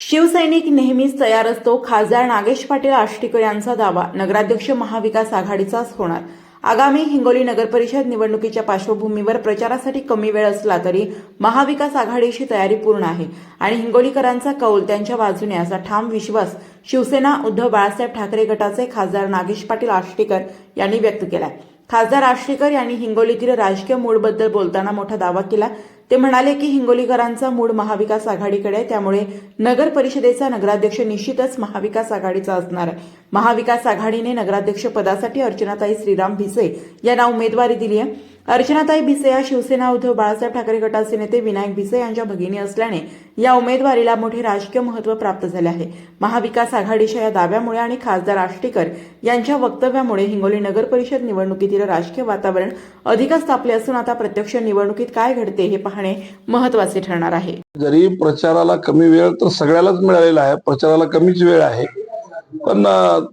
शिवसैनिक नेहमीच तयार असतो. खासदार नागेश पाटील आष्टीकर यांचा दावा नगराध्यक्ष महाविकास आघाडीचाच होणार. आगामी हिंगोली नगरपरिषद निवडणुकीच्या पार्श्वभूमीवर प्रचारासाठी कमी वेळ असला तरी महाविकास आघाडीची तयारी पूर्ण आहे आणि हिंगोलीकरांचा कौल त्यांच्या बाजूने असा ठाम विश्वास शिवसेना उद्धव बाळासाहेब ठाकरे गटाचे खासदार नागेश पाटील आष्टीकर यांनी व्यक्त केलाय. खासदार आश्रीकर यांनी हिंगोलीतील राजकीय मूडबद्दल बोलताना मोठा दावा केला. ते म्हणाले की हिंगोलीकरांचा मूड महाविकास आघाडीकडे आहे. त्यामुळे नगर परिषदेचा नगराध्यक्ष निश्चितच महाविकास आघाडीचा असणार आहे. महाविकास आघाडीने नगराध्यक्ष पदासाठी अर्चनाताई श्रीराम भिसे यांना उमेदवारी दिली आहे. अर्चनाताई भिसे या शिवसेना उद्धव बाळासाहेब ठाकरे गटाचे नेते विनायक भिसे यांच्या भगिनी असल्याने या उमेदवारीला मोठे राजकीय महत्त्व प्राप्त झाले आहे. महाविकास आघाडीच्या या दाव्यामुळे आणि खासदार आष्टीकर यांच्या वक्तव्यामुळे हिंगोली नगर परिषद निवडणुकीतील राजकीय वातावरण अधिकच तापले असून आता प्रत्यक्ष निवडणुकीत काय घडते हे पाहणे महत्त्वाचे ठरणार आहे. जरी प्रचाराला कमी वेळ तर सगळ्यालाच मिळालेला आहे. प्रचाराला कमीच वेळ आहे. पण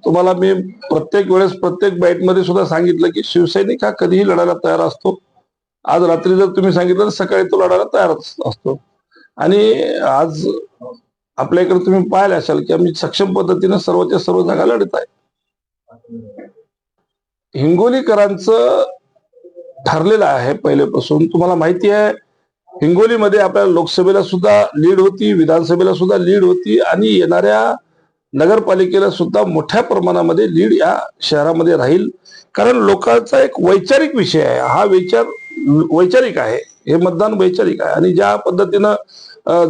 तुम्हाला मी प्रत्येक वेळेस प्रत्येक बाईटमध्ये सुद्धा सांगितलं की शिवसैनिक हा कधीही लढायला तयार असतो. आज रात्री जर तुम्ही सांगितलं तर सकाळी तो लढायला तयार असतो. आणि आज आपल्या इकडे तुम्ही पाहिले असाल की आम्ही सक्षम पद्धतीने सर्वच्या सर्व जागा लढत आहे. हिंगोलीकरांचं ठरलेलं आहे पहिलेपासून तुम्हाला माहिती आहे हिंगोलीमध्ये आपल्या लोकसभेला सुद्धा लीड होती विधानसभेला सुद्धा लीड होती आणि येणाऱ्या नगरपालिकेला सुद्धा मोठ्या प्रमाणामध्ये लीड या शहरामध्ये राहील. कारण लोकांचा एक वैचारिक विषय आहे. हा विचार वैचारिक आहे. हे मतदान वैचारिक आहे. आणि ज्या पद्धतीनं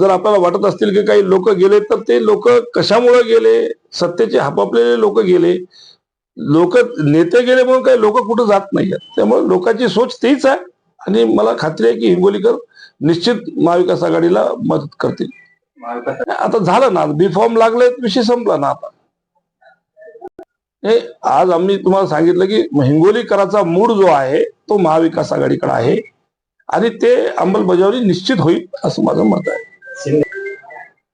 जर आपल्याला वाटत असतील की काही लोक गेले तर ते लोक कशामुळे गेले? सत्तेचे हपापलेले लोक गेले? लोक नेते गेले म्हणून काही लोक कुठं जात नाही त्यामुळे लोकांची सोच तीच आहे. आणि मला खात्री आहे की हिंगोलीकर निश्चित महाविकास आघाडीला मदत करतील. आता झालं ना बी फॉर्म लागले विषय संपला ना आता. हे आज आम्ही तुम्हाला सांगितलं की हिंगोलीकराचा मूड जो आहे तो महाविकास आघाडीकडे आहे. आणि ते अंमलबजावणी निश्चित होईल असं माझं मत आहे.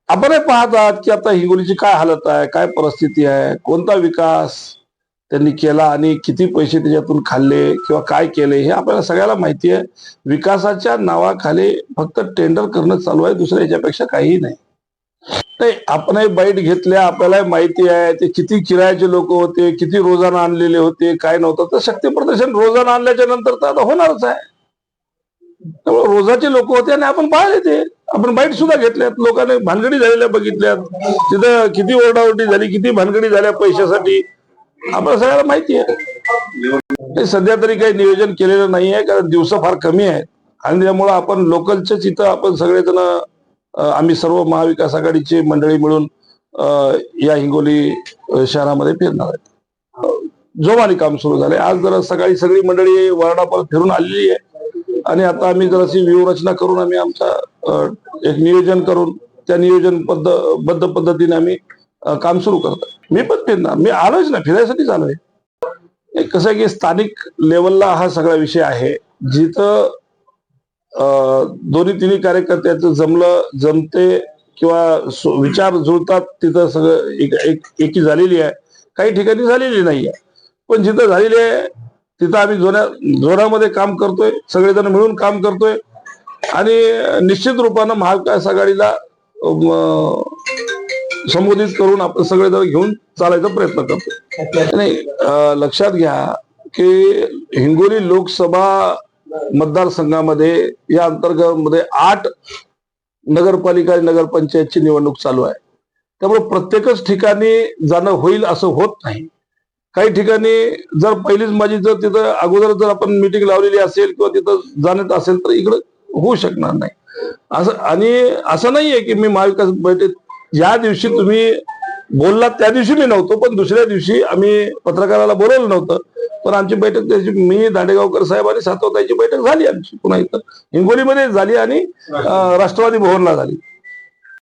आपण हे पाहत आहात की आता हिंगोलीची काय हालत आहे काय परिस्थिती आहे कोणता विकास त्यांनी केला आणि किती पैसे त्याच्यातून खाल्ले किंवा काय केले हे आपल्याला सगळ्याला माहिती आहे. विकासाच्या नावाखाली फक्त टेंडर करणं चालू आहे दुसऱ्या याच्यापेक्षा काहीही नाही. नाही आपणही बाईट घेतल्या आपल्याला माहिती आहे ते किती किरायाचे लोक होते किती रोजानं आणलेले होते काय नव्हतं. तर शक्ती प्रदर्शन रोजानं आणल्याच्या नंतर तर आता होणारच आहे. त्यामुळे रोजाचे लोक होते आणि आपण पाहिले ते. आपण बाईट सुद्धा घेतल्यात. लोकांनी भानगडी झालेल्या बघितल्यात. तिथं किती ओरडाओरडी झाली किती भानगडी झाल्या पैशासाठी. आपल्याला सगळ्याला माहिती आहे. सध्या तरी काही नियोजन केलेलं नाही आहे कारण दिवस फार कमी आहेत. आणि त्यामुळं आपण लोकलच्याच इथं आपण सगळेजण आम्ही सर्व महाविकास आघाडीची मंडळी मिळून या हिंगोली शहरामध्ये फिरणार आहेत. जोमाने काम सुरू झाले आज जरा सकाळी सगळी मंडळी वार्डा परत फिरून आलेली आहे. आणि आता आम्ही जराशी व्यूहरचना करून आम्ही आमचा एक नियोजन करून त्या नियोजन पद्ध बद्ध पद्धतीने आम्ही काम सुरू करतो मी पण फिरणार. मी आलोच ना. फिरायसाठीच आलोय कसं आहे की स्थानिक लेवलला हा सगळा विषय आहे. जिथं दोन्ही तिन्ही कार्यकर्त्याचं जमलं जमते किंवा विचार जुळतात तिथं सगळं एक एक एकी झालेली आहे. काही ठिकाणी झालेली नाही आहे. पण जिथं झालेली आहे तिथं आम्ही जोऱ्या जोरामध्ये काम करतोय. सगळेजण मिळून काम करतोय. आणि निश्चित रूपानं महाविकास आघाडीला संबोधित करून आपण सगळेजण घेऊन चालायचा प्रयत्न करतो. नाही लक्षात घ्या की हिंगोली लोकसभा मतदारसंघामध्ये या अंतर्गत मध्ये आठ नगरपालिका आणि नगरपंचायतची निवडणूक चालू आहे. त्यामुळे प्रत्येकच ठिकाणी जाणं होईल असं होत नाही. काही ठिकाणी जर पहिलीच माझी जर तिथं अगोदर जर आपण मिटिंग लावलेली असेल किंवा तिथं जाण्यात असेल तर इकडं होऊ शकणार नाही. असं आणि असं नाहीये की मी महाविकास बैठक ज्या दिवशी तुम्ही बोललात त्या दिवशी मी नव्हतो पण दुसऱ्या दिवशी आम्ही पत्रकाराला बोलवलं नव्हतं. पण आमची बैठक त्याची मी दांडेगावकर साहेब आणि सातवताची बैठक झाली आमची पुन्हा इथं. हिंगोलीमध्ये झाली आणि राष्ट्रवादी भवनला झाली.